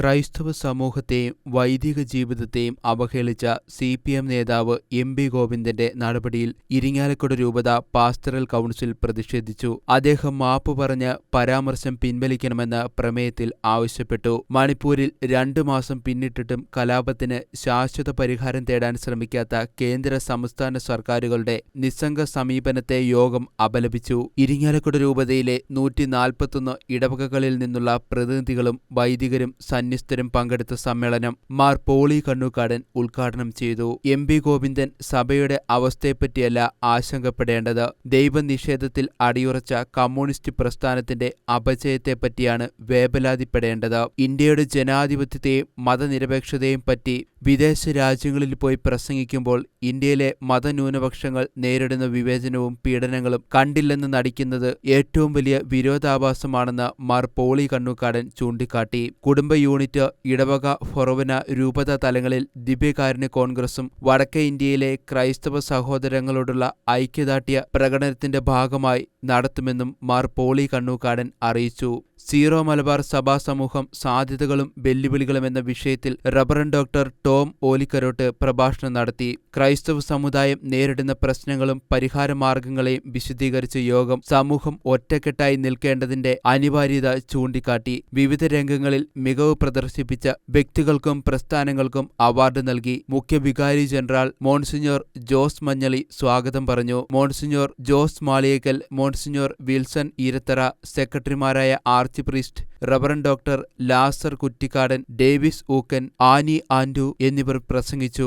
ക്രൈസ്തവ സമൂഹത്തെയും വൈദിക ജീവിതത്തെയും അവഹേളിച്ച സി പി എം നേതാവ് എം പി ഗോവിന്ദന്റെ നടപടിയിൽ ഇരിങ്ങാലക്കുട രൂപത പാസ്റ്ററൽ കൗൺസിൽ പ്രതിഷേധിച്ചു. അദ്ദേഹം മാപ്പ് പറഞ്ഞ് പരാമർശം പിൻവലിക്കണമെന്ന് പ്രമേയത്തിൽ ആവശ്യപ്പെട്ടു. മണിപ്പൂരിൽ രണ്ടു മാസം പിന്നിട്ടിട്ടും കലാപത്തിന് ശാശ്വത പരിഹാരം തേടാൻ ശ്രമിക്കാത്ത കേന്ദ്ര സംസ്ഥാന സർക്കാരുകളുടെ നിസ്സംഗ സമീപനത്തെ യോഗം അപലപിച്ചു. ഇരിങ്ങാലക്കുട രൂപതയിലെ നൂറ്റി ഇടവകകളിൽ നിന്നുള്ള പ്രതിനിധികളും വൈദികരും സന്യസ്തരും പങ്കെടുത്ത സമ്മേളനം മാർ പോളി കണ്ണൂക്കാടൻ ഉദ്ഘാടനം ചെയ്തു. എം പി ഗോവിന്ദൻ സഭയുടെ അവസ്ഥയെപ്പറ്റിയല്ല ആശങ്കപ്പെടേണ്ടത്. ദൈവനിഷേധത്തിൽ അടിയുറച്ച കമ്മ്യൂണിസ്റ്റ് പ്രസ്ഥാനത്തിന്റെ അപജയത്തെപ്പറ്റിയാണ് വേവലാതിപ്പെടേണ്ടത് ഇന്ത്യയുടെ ജനാധിപത്യത്തെയും മതനിരപേക്ഷതയെയും പറ്റി വിദേശ രാജ്യങ്ങളിൽ പോയി പ്രസംഗിക്കുമ്പോൾ ഇന്ത്യയിലെ മതന്യൂനപക്ഷങ്ങൾ നേരിടുന്ന വിവേചനവും പീഡനങ്ങളും കണ്ടില്ലെന്ന് നടിക്കുന്നത് ഏറ്റവും വലിയ വിരോധാഭാസമാണെന്ന് മാർ പോളി കണ്ണൂക്കാടൻ ചൂണ്ടിക്കാട്ടി. കുടുംബ യൂണിറ്റ് ഇടവക ഫൊറോവന രൂപത തലങ്ങളിൽ ദിവ്യകാരുണ്യ കോൺഗ്രസും വടക്കേ ഇന്ത്യയിലെ ക്രൈസ്തവ സഹോദരങ്ങളോടുള്ള ഐക്യദാർഢ്യ പ്രകടനത്തിന്റെ ഭാഗമായി നടത്തുമെന്നും മാർ പോളി കണ്ണൂക്കാടൻ അറിയിച്ചു. സീറോ മലബാർ സഭാ സമൂഹം സാധ്യതകളും വെല്ലുവിളികളും എന്ന വിഷയത്തിൽ റബറൻ ഡോക്ടർ ടോം ഓലിക്കരോട്ട് പ്രഭാഷണം നടത്തി. ക്രൈസ്തവ സമുദായം നേരിടുന്ന പ്രശ്നങ്ങളും പരിഹാര പരിഹാരമാർഗങ്ങളെയും വിശദീകരിച്ച യോഗം സമൂഹം ഒറ്റക്കെട്ടായി നിൽക്കേണ്ടതിന്റെ അനിവാര്യത ചൂണ്ടിക്കാട്ടി. വിവിധ രംഗങ്ങളിൽ മികവ് പ്രദർശിപ്പിച്ച വ്യക്തികൾക്കും പ്രസ്ഥാനങ്ങൾക്കും അവാർഡ് നൽകി. മുഖ്യ വികാരി ജനറൽ മോൺസിഞ്ഞോർ ജോസ് മഞ്ഞളി സ്വാഗതം പറഞ്ഞു. Monsignor Jose Maliyekkal monsignor Wilson Eerathara സെക്രട്ടറിമാരായ archpriest reverend doctor Lazar Kuttikkadan Davis Ookkan Annie Andu എന്നിവർ പ്രസംഗിച്ചു.